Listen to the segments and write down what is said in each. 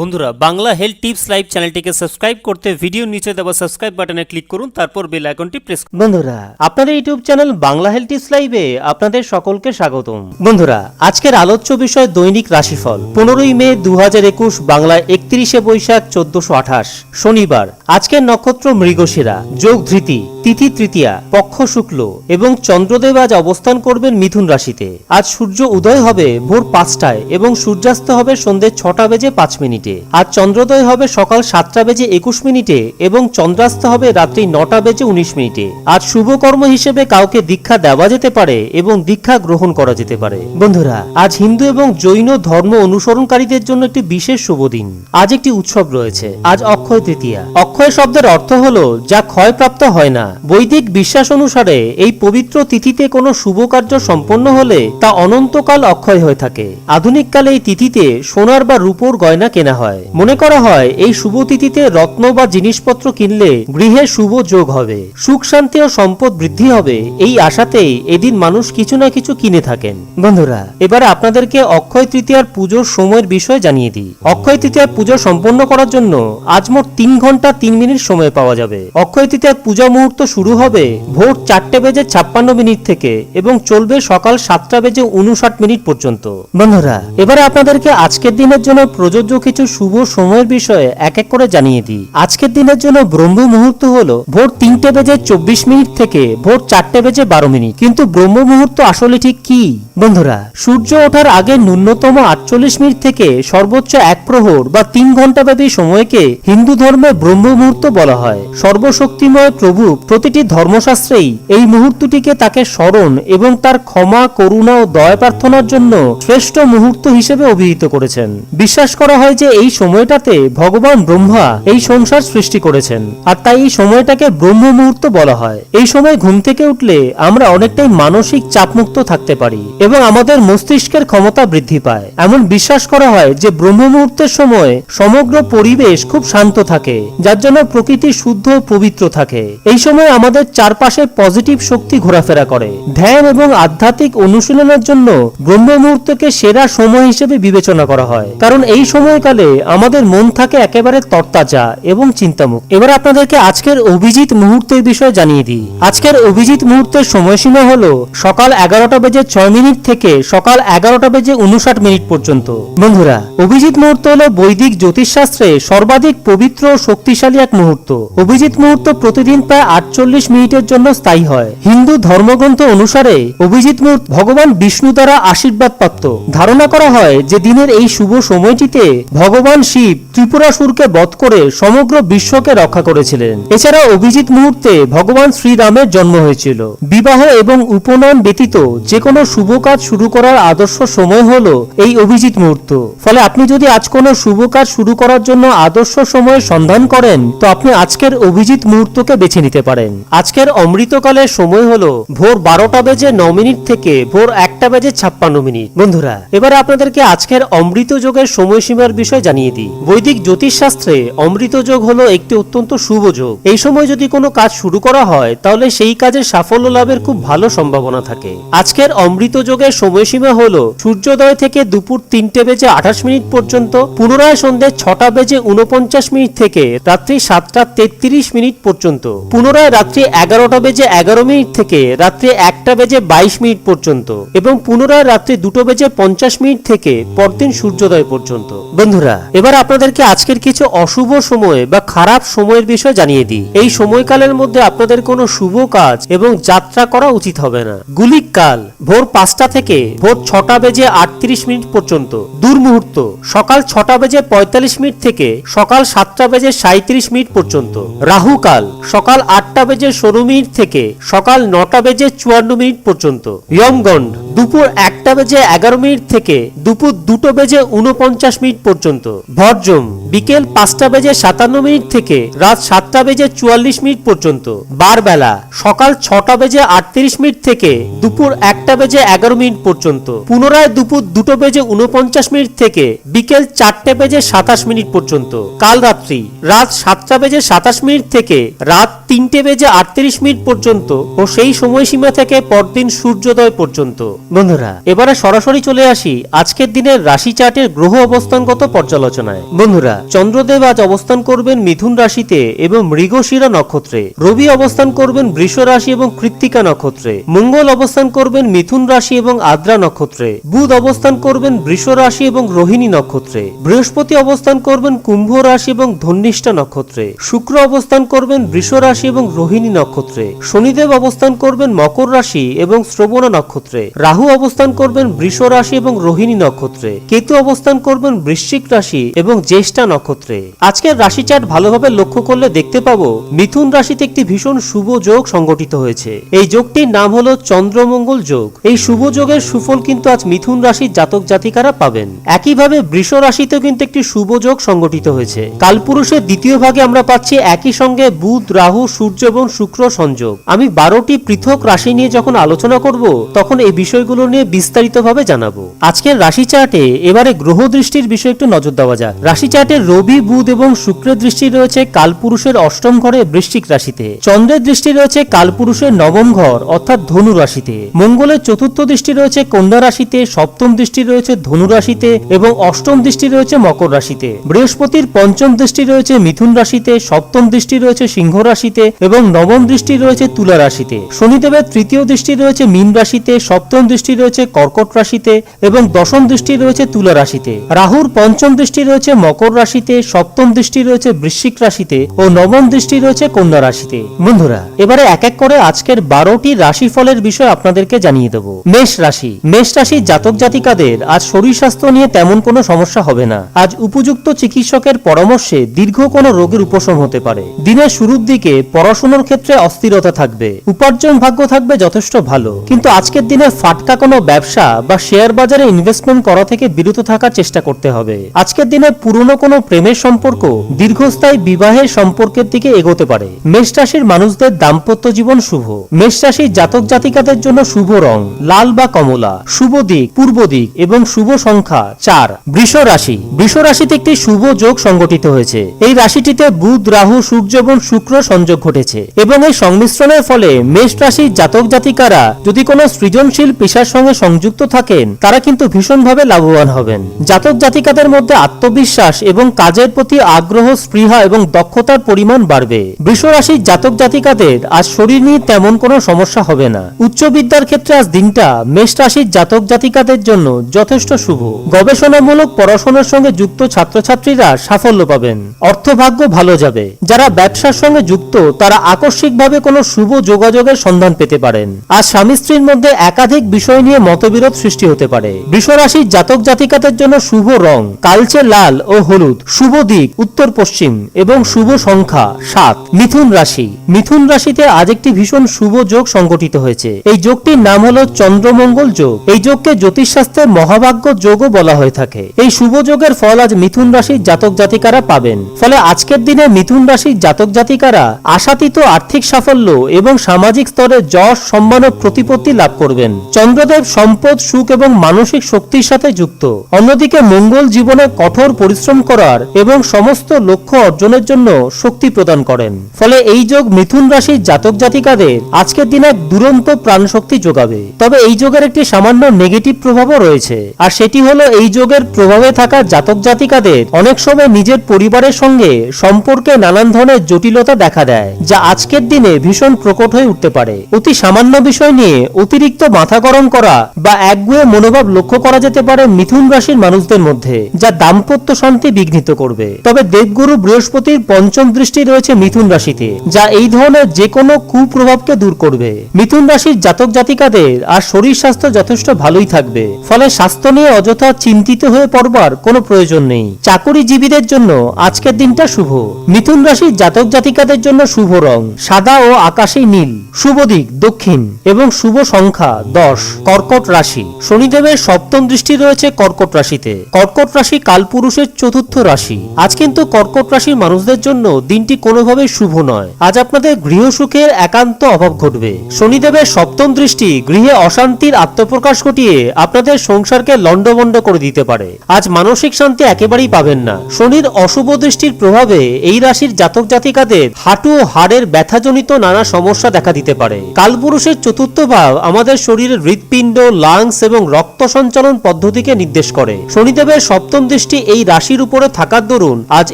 বন্ধুরা, Bangla health tips live চ্যানেলটিকে subscribe করতে ভিডিও নিচে দেওয়া সাবস্ক্রাইব বাটনে ক্লিক করুন, তারপর বেল আইকনটি প্রেস বন্ধুরা, আপনাদের YouTube channel Bangla health tips লাইভে আপনাদের সকলকে স্বাগতম। বন্ধুরা, আজকের আলোচ্য বিষয় দৈনিক রাশিফল। পনেরোই মে দু হাজার একুশ, বাংলা একত্রিশে বৈশাখ চোদ্দশো আঠাশ, শনিবার। আজকের নক্ষত্র মৃগশিরা, যোগ ধৃতি। তিথি তৃতীয়া, পক্ষ শুক্ল এবং চন্দ্রদেব আজ অবস্থান করবেন মিথুন রাশিতে। আজ সূর্য উদয় হবে ভোর পাঁচটায় এবং সূর্যাস্ত হবে সন্ধ্যে ছটা বেজে পাঁচ মিনিটে। আজ চন্দ্রোদয় হবে সকাল সাতটা বেজে একুশ মিনিটে এবং চন্দ্রাস্ত হবে রাত্রি নটা বেজে উনিশ মিনিটে। আজ শুভকর্ম হিসেবে কাউকে দীক্ষা দেওয়া যেতে পারে এবং দীক্ষা গ্রহণ করা যেতে পারে। বন্ধুরা, আজ হিন্দু এবং জৈন ধর্ম অনুসরণকারীদের জন্য একটি বিশেষ শুভ দিন। আজ একটি উৎসব রয়েছে। আজ অক্ষয় তৃতীয়া। অক্ষয় শব্দের অর্থ হলো, যা ক্ষয়প্রাপ্ত হয় না। বৈদিক বিশ্বাস অনুসারে এই পবিত্র তিথিতে কোনো শুভ কার্য সম্পন্ন হলে তা অনন্তকাল অক্ষয় হয়ে থাকে। আধুনিক কালে এই তিথিতে সোনার বা রূপোর গয়না কেনা হয়। মনে করা হয়, এই শুভ তিথিতে রত্ন বা জিনিসপত্র কিনলে গৃহে শুভ যোগ হবে। সুখ শান্তি ও সম্পদ বৃদ্ধি হবে। এই আশাতেই এদিন মানুষ কিছু না কিছু কিনে থাকেন। বন্ধুরা, এবারে আপনাদেরকে অক্ষয় তৃতীয়ার পুজোর সময়ের বিষয় জানিয়ে দিই। অক্ষয় তৃতীয়ার পুজো সম্পন্ন করার জন্য আজ মোট তিন ঘণ্টা তিন মিনিট সময় পাওয়া যাবে। অক্ষয় তৃতীয়ার পূজা মুহূর্ত শুরু হবে ভোর চারটে বেজে ছাপ্পান্ন মিনিট থেকে এবং চলবে সকাল সাতটা বেজে উনষাট মিনিট পর্যন্ত। বন্ধুরা, এবারে আপনাদেরকে আজকের দিনের জন্য প্রযোজ্য কিছু শুভ সময়ের বিষয়ে এক এক করে জানিয়ে দিই। আজকের দিনের জন্য ব্রহ্ম মুহূর্ত হলো ভোর তিনটে বেজে চব্বিশ মিনিট থেকে ভোর চারটে বেজে বারো মিনিট। কিন্তু ব্রহ্ম মুহূর্ত আসলে ঠিক কি? বন্ধুরা, সূর্য ওঠার আগে ন্যূনতম আটচল্লিশ মিনিট থেকে সর্বোচ্চ এক প্রহর বা তিন ঘণ্টা ব্যাপী সময়কে হিন্দু ধর্মে ব্রহ্ম মুহূর্ত বলা হয়। সর্বশক্তিময় প্রভু প্রতিটি ধর্মশাস্ত্রেই এই মুহূর্তটিকে তাকে স্মরণ এবং তার ক্ষমা, করুণা ও দয়া প্রার্থনার জন্য শ্রেষ্ঠ মুহূর্ত হিসেবে অভিহিত করেছেন। বিশ্বাস করা হয় যে এই সময়টাতে ভগবান ব্রহ্মা এই সংসার সৃষ্টি করেছেন আর তাই এই সময়টাকে ব্রহ্ম মুহূর্ত বলা হয়। এই সময় ঘুম থেকে উঠলে আমরা অনেকটাই মানসিক চাপমুক্ত থাকতে পারি এবং আমাদের মস্তিষ্কের ক্ষমতা বৃদ্ধি পায়। এমন বিশ্বাস করা হয় যে ব্রহ্ম মুহূর্তের সময় সমগ্র পরিবেশ খুব শান্ত থাকে, যার জন্য প্রকৃতি শুদ্ধ পবিত্র থাকে। এই সময় আমাদের চারপাশে পজিটিভ শক্তি ঘোরাফেরা করে। ধ্যান এবং আধ্যাত্মিক অনুশীলনের জন্য ব্রহ্ম মুহূর্তকে সেরা সময় হিসেবে বিবেচনা করা হয়। কারণ এই সময়কালে আমাদের মন থাকে একেবারে তরতাজা এবং চিন্তামুক্ত। এবার আপনাদেরকে আজকের অভিজিৎ মুহূর্তের বিষয়ে জানিয়ে দিই। আজকের অভিজিৎ মুহূর্তের সময়সীমা হলো সকাল এগারোটা বেজে ছয় মিনিট থেকে সকাল এগারোটা বেজে উনষাট মিনিট পর্যন্ত। বন্ধুরা, অভিজিৎ মুহূর্ত হলো বৈদিক জ্যোতিষশাস্ত্রে সর্বাধিক পবিত্র ও শক্তিশালী এক মুহূর্ত। অভিজিৎ মুহূর্ত প্রতিদিন প্রায় আটচল্লিশ মিনিটের জন্য স্থায়ী হয়। হিন্দু ধর্মগ্রন্থ অনুসারে অভিজিৎ মুহূর্ত ভগবান বিষ্ণু দ্বারা আশীর্বাদ প্রাপ্ত ধারণা করা হয় যে দিনের এই শুভ সময়টিতে ভগবান শিব ত্রিপুরাসুরকে বধ করে সমগ্র বিশ্বকে রক্ষা করেছিলেন। এছাড়া অভিজিৎ মুহূর্তে ভগবান শ্রীরামের জন্ম হয়েছিল। বিবাহ এবং উপনয়ন ব্যতীত যে কোনো শুভ কাজ শুরু করার আদর্শ সময় হলো এই অভিজিৎ মুহূর্ত ফলে আপনি যদি আজ কোনো শুভ কাজ শুরু করার জন্য আদর্শ সময়ের সন্ধান করেন, তো আপনি আজকের অভিজিৎ মুহূর্তকে বেছে নিতে পারেন। আজকের অমৃতকালের সময় হলো ভোর বারোটা বেজে ন মিনিট থেকে ভোর একটা বেজে ছাপ্পান্ন মিনিট। বন্ধুরা, এবারে আপনাদেরকে আজকের অমৃত যোগের সময়সীমার বিষয় জানিয়ে দিই। বৈদিক জ্যোতিষশাস্ত্রে অমৃত যোগ হলো একটি অত্যন্ত শুভ যোগ। এই সময় যদি কোনো কাজ শুরু করা হয়, তাহলে সেই কাজের সাফল্য লাভের খুব ভালো সম্ভাবনা থাকে। আজকের অমৃত যোগের সময়সীমা হলো সূর্যোদয় থেকে দুপুর তিনটে বেজে আঠাশ মিনিট পর্যন্ত, পুনরায় সন্ধ্যে ছটা বেজে উনপঞ্চাশ মিনিট থেকে রাত্রি সাতটা তেত্রিশ মিনিট পর্যন্ত, পুনরায় রাত্রি এগারোটা বেজে এগারো মিনিট থেকে রাত্রি একটা বেজে বাইশ মিনিট পর্যন্ত এবং পুনরায় রাত্রি দুটো বেজে পঞ্চাশ মিনিট থেকে পরদিন সূর্যোদয় পর্যন্ত। বন্ধুরা, এবার আপনাদেরকে আজকের কিছু অশুভ সময় বা খারাপ সময়ের বিষয় জানিয়ে দিই। এই সময়কালের মধ্যে আপনাদের কোনো শুভ কাজ এবং যাত্রা করা উচিত হবে না। গুলিক কাল, ভোর পাঁচটা থেকে ভোর ছটা বেজে আটত্রিশ মিনিট পর্যন্ত। দুর্মুহূর্ত, সকাল ছটা বেজে পঁয়তাল্লিশ মিনিট থেকে সকাল সাতটা বেজে সাঁত্রিশ মিনিট পর্যন্ত। রাহু কাল, সকাল আটটা বেজে ষোলো মিনিট থেকে সকাল নটা বেজে চুয়ান্ন মিনিট পর্যন্ত। ইয়মগন্ড দুপুর একটা বেজে এগারো মিনিট থেকে দুপুর দুটো বেজে উনপঞ্চাশ মিনিট পর্যন্ত। ভরজম, বিকেল পাঁচটা বেজে সাতান্ন মিনিট থেকে রাত সাতটা বেজে চুয়াল্লিশ মিনিট পর্যন্ত। বারবেলা, সকাল ছটা বেজে আটত্রিশ মিনিট থেকে দুপুর একটা বেজে এগারো মিনিট পর্যন্ত। পুনরায় দুপুর দুটো বেজে উনপঞ্চাশ মিনিট থেকে বিকেল চারটে বেজে সাতাশ মিনিট পর্যন্ত। কাল রাত্রি, রাত সাতটা বেজে সাতাশ মিনিট থেকে রাত তিনটে বেজে আটত্রিশ মিনিট পর্যন্ত ও সেই সময়সীমা থেকে পরদিন সূর্যোদয় পর্যন্ত। বন্ধুরা, এবারে সরাসরি চলে আসি আজকের দিনের রাশি চার্টের গ্রহ অবস্থানগত পর্যালোচনায়। বন্ধুরা, চন্দ্রদেব আজ অবস্থান করবেন মিথুন রাশিতে এবং মৃগশিরা নক্ষত্রে। রবি অবস্থান করবেন বৃষ রাশি এবং কৃত্তিকা নক্ষত্রে। মঙ্গল অবস্থান করবেন মিথুন রাশি এবং আদ্রা নক্ষত্রে। বুধ অবস্থান করবেন বৃষ রাশি এবং রোহিণী নক্ষত্রে। বৃহস্পতি অবস্থান করবেন কুম্ভ রাশি এবং ধন্নিষ্ঠা নক্ষত্রে। শুক্র অবস্থান করবেন বৃষ রাশি এবং রোহিণী নক্ষত্রে। শনিদেব অবস্থান করবেন মকর রাশি এবং শ্রবণা নক্ষত্রে। রাহু অবস্থান করবেন বৃষ রাশি এবং রোহিণী নক্ষত্রে। কেতু অবস্থান করবেন বৃশ্চিক রাশি এবং জ্যেষ্ঠা নক্ষত্রে। আজকের রাশি চার্ট ভালোভাবে লক্ষ্য করলে দেখতে পাবো, মিথুন রাশিতে একটি ভীষণ শুভ যোগ সংগঠিত হয়েছে। এই যোগটির নাম হলো চন্দ্রমঙ্গল যোগ। এই শুভ যোগের সুফল কিন্তু আজ মিথুন রাশির জাতক জাতিকারা পাবেন। একইভাবে বৃষ রাশিতেও কিন্তু একটি শুভ যোগ সংগঠিত হয়েছে। কালপুরুষের দ্বিতীয় ভাগে আমরা পাচ্ছি একই সঙ্গে বুধ, রাহু, সূর্য এবং শুক্র সংযোগ। আমি বারোটি পৃথক রাশি নিয়ে যখন আলোচনা করব, তখন এই বিষয়গুলো নিয়ে বিস্তারিতভাবে জানাব। আজকের রাশি চার্টে এবারে গ্রহ দৃষ্টির বিষয়ে একটু নজর দেওয়া যাক। রাশি চার্টে রবি, বুধ এবং শুক্রের দৃষ্টি রয়েছে কালপুরুষের অষ্টম ঘরে বৃশ্চিক রাশিতে। চন্দ্রের দৃষ্টি রয়েছে কালপুরুষের নবম ঘর অর্থাৎ ধনু রাশিতে। মঙ্গলের চতুর্থ দৃষ্টি রয়েছে কন্যা রাশিতে, সপ্তম দৃষ্টি রয়েছে ধনু রাশিতে এবং অষ্টম দৃষ্টি রয়েছে মকর রাশিতে। বৃহস্পতির পঞ্চম দৃষ্টি রয়েছে মিথুন রাশিতে, সপ্তম দৃষ্টি রয়েছে সিংহ রাশিতে এবং নবম দৃষ্টি রয়েছে তুলা রাশিতে। শনিদেবের তৃতীয় দৃষ্টি রয়েছে মীন রাশিতে, সপ্তম দৃষ্টি রয়েছে কর্কট রাশিতে এবং দশম দৃষ্টি রয়েছে তুলা রাশিতে। রাহুর পঞ্চম দৃষ্টি রয়েছে মকর রাশিতে, সপ্তম দৃষ্টি রয়েছে বৃশ্চিক রাশিতে ও নবম দৃষ্টি রয়েছে কন্যা রাশিতে। বন্ধুরা, এবারে এক এক করে আজকের বারোটি রাশিফলের বিষয় আপনাদেরকে জানিয়ে দেব। মেষ রাশি। মেষ রাশির জাতক জাতিকাদের আজ শরীর স্বাস্থ্য নিয়ে তেমন কোনো সমস্যা হবে না। আজ উপযুক্ত চিকিৎসকের পরামর্শে দীর্ঘ কোনো রোগের উপশম হতে পারে। দিনের শুরুর দিকে পড়াশোনার ক্ষেত্রে অস্থিরতা থাকবে। উপার্জন ভাগ্য থাকবে যথেষ্ট ভালো। কিন্তু আজকের দিনে ফাটকা কোনো ব্যবসা বা শেয়ার বাজারে ইনভেস্টমেন্ট করা থেকে বিরত থাকার চেষ্টা করতে হবে। আজকের দিনে পুরনো কোনো প্রেমের সম্পর্ক দীর্ঘস্থায়ী বিবাহের সম্পর্কের দিকে এগোতে পারে। মেষ রাশির মানুষদের দাম্পত্য জীবন শুভ। মেষ রাশির জাতক জাতিকাদের জন্য শুভ রং, লাল বা কমলা, শুভ দিক, পূর্ব দিক এবং শুভ সংখ্যা চার। বৃষ রাশি। বৃষ রাশিতে একটি শুভ যোগ সংগঠিত হয়েছে। এই রাশিটিতে বুধ, রাহু, সূর্য এবং শুক্র সংযোগ ঘটেছে এবং এই সংমিশ্রণের ফলে মেষ রাশির জাতক জাতিকারা যদি কোনো সৃজনশীল পেশার সঙ্গে সংযুক্ত থাকেন, তারা কিন্তু ভীষণভাবে লাভবান হবেন। জাতক জাতিকাদের মধ্যে আত্মবিশ্বাস এবং কাজের প্রতি আগ্রহ, স্পৃহা এবং দক্ষতার পরিমাণ বাড়বে। বৃষ রাশির জাতক জাতিকাদের আজ শরীর নিয়ে তেমন কোনো সমস্যা হবে না। উচ্চ বিদ্যার ক্ষেত্রে আজ দিনটা মেষ রাশির জাতক জাতিকাদের জন্য যথেষ্ট শুভ। গবেষণামূলক পড়াশোনার সঙ্গে যুক্ত ছাত্রছাত্রীরা সাফল্য পাবেন। অর্থভাগ্য ভালো যাবে। যারা ব্যবসার সঙ্গে যুক্ত, তারা আকস্মিকভাবে কোনো শুভ যোগাযোগের সন্ধান পেতে পারেন। আজ স্বামী স্ত্রীর মধ্যে একাধিক বিষয় নিয়ে মতবিরোধ সৃষ্টি হতে পারে। বৃষ রাশির জাতক জাতিকাদের জন্য শুভ রং, কালচে লাল ও হলুদ, শুভ দিক, উত্তর পশ্চিম এবং শুভ সংখ্যা সাত। মিথুন রাশি। মিথুন রাশিতে আজ একটি ভীষণ শুভ যোগ সংগঠিত হয়েছে। এই যোগটির নাম হলো চন্দ্রমঙ্গল যোগ। এই যোগকে জ্যোতিষশাস্ত্রের মহাভাগ্য যোগও বলা হয়ে থাকে। এই শুভ যোগের ফল আজ মিথুন রাশির জাতক জাতিকারা পাবেন। ফলে আজকের দিনে মিথুন রাশির জাতক জাতিকারা আশাতীত আর্থিক সাফল্য এবং সামাজিক স্তরে যশ, সম্মান ও প্রতিপত্তি লাভ করবেন। চন্দ্রদেব সম্পদ, সুখ এবং মানসিক শক্তির সাথে যুক্ত। অন্যদিকে মঙ্গল জীবনে কঠোর পরিশ্রম করার এবং সমস্ত লক্ষ্য অর্জনের জন্য শক্তি প্রদান করেন। ফলে এই যোগ মিথুন রাশির জাতক জাতিকাদের আজকের দিনে এক দুরন্ত প্রাণশক্তি যোগাবে। তবে এই যোগের একটি সামান্য নেগেটিভ প্রভাবও রয়েছে। আর সেটি হলো এই যোগের প্রভাবে থাকা জাতক জাতিকাদের অনেক সময় নিজের পরিবারের সঙ্গে সম্পর্কে নানান ধরনের জটিলতা দেখা দেয়, যা আজকের দিনে ভীষণ প্রকট হয়ে উঠতে পারে। অতি সামান্য বিষয় নিয়ে অতিরিক্ত মাথা গরম করা বা একগুয়ে মনোভাব লক্ষ্য করা যেতে পারে মিথুন রাশির মানুষদের মধ্যে, যা দাম্পত্য শান্তি বিঘ্নিত করবে। তবে দেবগুরু বৃহস্পতির পঞ্চম দৃষ্টি রয়েছে মিথুন রাশিতে, যা এই ধরনের যে কোনো কুপ্রভাবকে দূর করবে। মিথুন রাশির জাতক জাতিকাদের আর শরীর স্বাস্থ্য যথেষ্ট ভালোই থাকবে, ফলে স্বাস্থ্য নিয়ে অযথা চিন্তিত হয়ে পড়বার কোনো প্রয়োজন নেই। চাকরিজীবীদের জন্য আজকের দিনটা শুভ। মিথুন রাশির জাতক জাতিকাদের জন্য শুভ রং, সাদা ও আকাশী নীল, শুভ দিক দক্ষিণ এবং শুভ সংখ্যা দশ। কর্কট রাশি। শনিদেবের সপ্তম দৃষ্টি রয়েছে কর্কট রাশিতে। কর্কট রাশি কালপুরুষের চতুর্থ রাশি। আজ কিন্তু কর্কট রাশির মানুষদের জন্য দিনটি কোনোভাবেই শুভ নয়। আজ আপনাদের গৃহ সুখের একান্ত অভাব ঘটবে। শনিদেবের সপ্তম দৃষ্টি গৃহে অশান্তির আত্মপ্রকাশ ঘটিয়ে আপনাদের সংসারকে লণ্ডভণ্ড করে দিতে পারে। আজ মানসিক শান্তি একেবারেই পাবেন না। শনির অশুভ দৃষ্টির প্রভাবে এই রাশির জাতক জাতিকাদের হাঁটু ও হাড়ের ব্যথাজনিত নানা সমস্যা দেখা দিতে পারে। কালপুরুষের চতুর্থ ভাব আমাদের শরীরের হৃৎপিণ্ড লাংস এবং রক্ত সঞ্চালন পদ্ধতিকে নির্দেশ করে। শনিদেবের সপ্তম দৃষ্টি এই রাশির উপরে থাকার দরুন আজ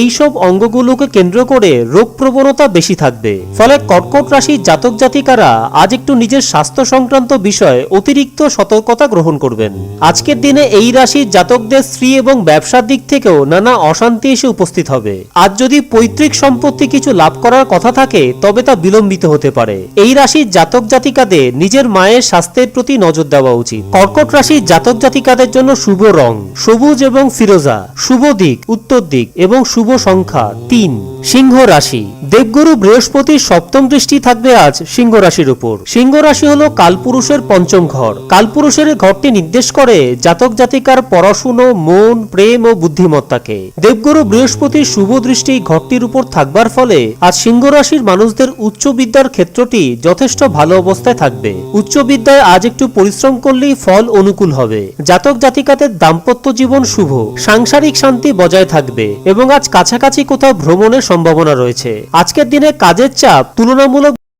এইসব অঙ্গগুলোকে কেন্দ্র করে রোগ প্রবণতা বেশি থাকবে। ফলে কর্কট রাশির জাতক জাতিকারা আজ একটু নিজের স্বাস্থ্য সংক্রান্ত বিষয়ে অতিরিক্ত সতর্কতা গ্রহণ করবেন। আজকের দিনে এই রাশির জাতকদের স্ত্রী এবং ব্যবসার দিক থেকেও নানা অশান্তি এসে উপস্থিত হবে। আজ যদি পৈতৃক সম্পত্তি কিছু লাভ করার কথা থাকে, তবে তা বিলম্বিত হতে পারে। এই রাশির জাতক জাতিকাদের নিজের মায়ের স্বাস্থ্যের প্রতি নজর দেওয়া উচিত। কর্কট রাশির জাতক জাতিকাদের জন্য শুভ রং, সবুজ এবং ফিরোজা, শুভ দিক, উত্তর দিক এবং শুভ সংখ্যা তিন। সিংহ রাশি, দেবগুরু বৃহস্পতির সপ্তম দৃষ্টি থাকবে আজ সিংহ রাশির উপর। সিংহ রাশি হলো কালপুরুষের পঞ্চম ঘর। কালপুরুষের ঘরটি নির্দেশ করে জাতক জাতিকার পড়াশুনো, মন, প্রেম ও বুদ্ধিমত্তাকে। দেবগুরু বৃহস্পতির শুভ দৃষ্টি ঘরটির উপর থাকবার ফলে আজ সিংহ রাশির মানুষদের উচ্চ বিদ্যার ক্ষেত্রটি যথেষ্ট ভালো অবস্থায় থাকবে। উচ্চ বিদ্যায় আজ একটু পরিশ্রম করলেই ফল অনুকূল হবে। জাতক জাতিকাদের দাম্পত্য জীবন শুভ। সাংসারিক শান্তি বজায় থাকবে এবং আজ কাছাকাছি কোথাও ভ্রমণের সম্ভাবনা রয়েছে। আজকের দিনে কাজের চাপ তুলনামূলক